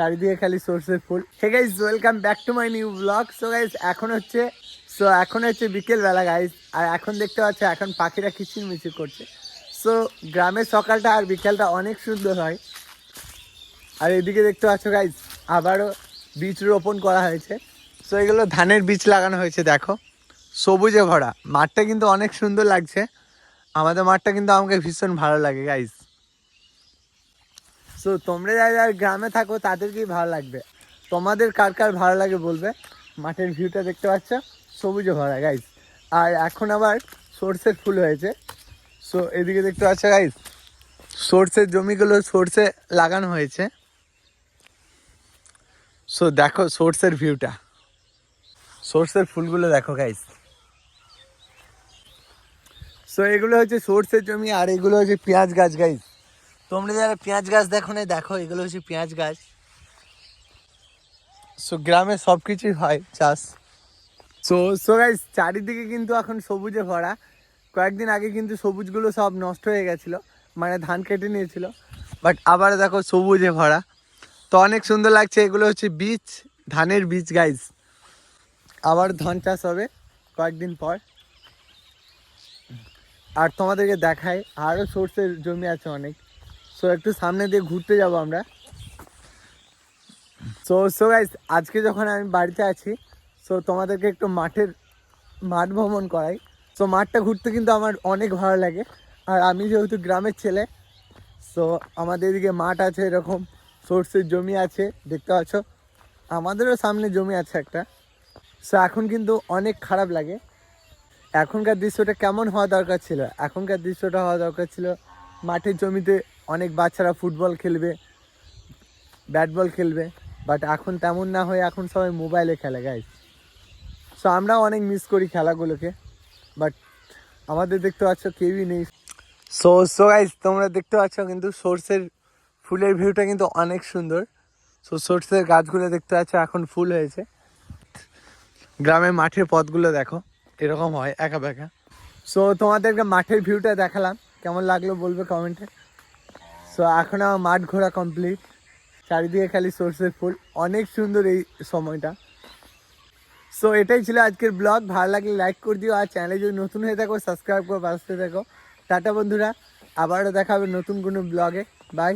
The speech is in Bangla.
চারিদিকে খালি সর্ষের ফুল। Hey guys welcome back to my new blog so guys এখন হচ্ছে সো এখন হচ্ছে বিকেলবেলা গাইজ আর এখন দেখতে পাচ্ছ, এখন পাখিরা কিচির মিচির করছে। সো গ্রামের সকালটা আর বিকেলটা অনেক সুন্দর হয়। আর এদিকে দেখতে পাচ্ছ গাইজ আবারও বীজ রোপণ করা হয়েছে। সো এগুলো ধানের বীজ লাগানো হয়েছে, দেখো। সবুজে ভরা। মাঠটা কিন্তু অনেক সুন্দর লাগছে। আমাদের মাঠটা কিন্তু আমাকে ভীষণ ভালো লাগে গাইজ সো তোমরা যারা গ্রামে থাকো, তাদেরকেই ভালো লাগবে। তোমাদের কার কার ভালো লাগে বলবে? মাঠের ভিউটা দেখতে পাচ্ছ? সবুজে ভরা গাইজ আর এখন আবার সর্ষের ফুল হয়েছে। সো এদিকে দেখতে পাচ্ছ গাইজ সর্ষের জমিগুলো সর্ষে লাগানো হয়েছে। সো দেখো সর্ষের ভিউটা সর্ষের ফুলগুলো দেখো গাইজ সো এগুলো হচ্ছে সর্ষের জমি, আর এগুলো হচ্ছে পেঁয়াজ গাছ গাইজ তোমরা যারা পেঁয়াজ গাছ দেখো না দেখো, এগুলো হচ্ছে পেঁয়াজ গাছ। সো গ্রামে সব কিছুই হয় চাষ। সো সো গাইজ চারিদিকে কিন্তু এখন সবুজে ভরা। কয়েকদিন আগে কিন্তু সবুজগুলো সব নষ্ট হয়ে গেছিল মানে ধান কেটে নিয়েছিল। বাট আবার দেখো সবুজে ভরা। তো অনেক সুন্দর লাগছে, এগুলো হচ্ছে বীজ, ধানের বীজ গাইজ আবার ধান চাষ হবে কয়েকদিন পর। আর তোমাদেরকে দেখায় আরও সর্ষের জমি আছে অনেক। সো একটু সামনে দিয়ে ঘুরতে যাব আমরা। সো সো গাইজ আজকে যখন আমি বাড়িতে আছি সো তোমাদেরকে একটু মাঠের, মাঠ ভ্রমণ করাই। সো মাঠটা ঘুরতে কিন্তু আমার অনেক ভালো লাগে। আর আমি যেহেতু গ্রামের ছেলে সো আমাদের এদিকে মাঠ আছে এরকম, সর্ষের জমি আছে, দেখতে পাচ্ছ? আমাদেরও সামনে জমি আছে একটা। সো এখন কিন্তু অনেক খারাপ লাগে। এখনকার দৃশ্যটা কেমন হওয়া দরকার ছিল? এখনকার দৃশ্যটা হওয়া দরকার ছিল মাঠের জমিতে অনেক বাচ্চারা ফুটবল খেলবে ব্যাট বল খেলবে বাট এখন তেমন না হয়ে এখন সবাই মোবাইলে খেলে গাইজ সো আমরাও অনেক মিস করি খেলাগুলোকে বাট আমাদের দেখতে পাচ্ছ কেউই নেই। সো সো গাইজ তোমরা দেখতে পাচ্ছ কিন্তু সর্ষের ফুলের ভিউটা কিন্তু অনেক সুন্দর। সো সর্ষের গাছগুলো দেখতে পাচ্ছ এখন ফুল হয়েছে। গ্রামের মাঠের পথগুলো দেখো, এরকম হয় একা বেঁকা সো তোমাদেরকে মাঠের ভিউটা দেখালাম। কেমন লাগল বলবে কমেন্টে সো এখন আমার মাঠ ঘোরা কমপ্লিট চারিদিকে খালি সর্ষের ফুল। অনেক সুন্দর এই সময়টা। সো এটাই ছিল আজকের ব্লগ ভালো লাগলে লাইক করে দিও। আর চ্যানেলে যদি নতুন হয়ে থাকো সাবস্ক্রাইব করে বাঁচতে থাকো টাটা বন্ধুরা। আবারও দেখাবে নতুন কোনো ব্লগে বাই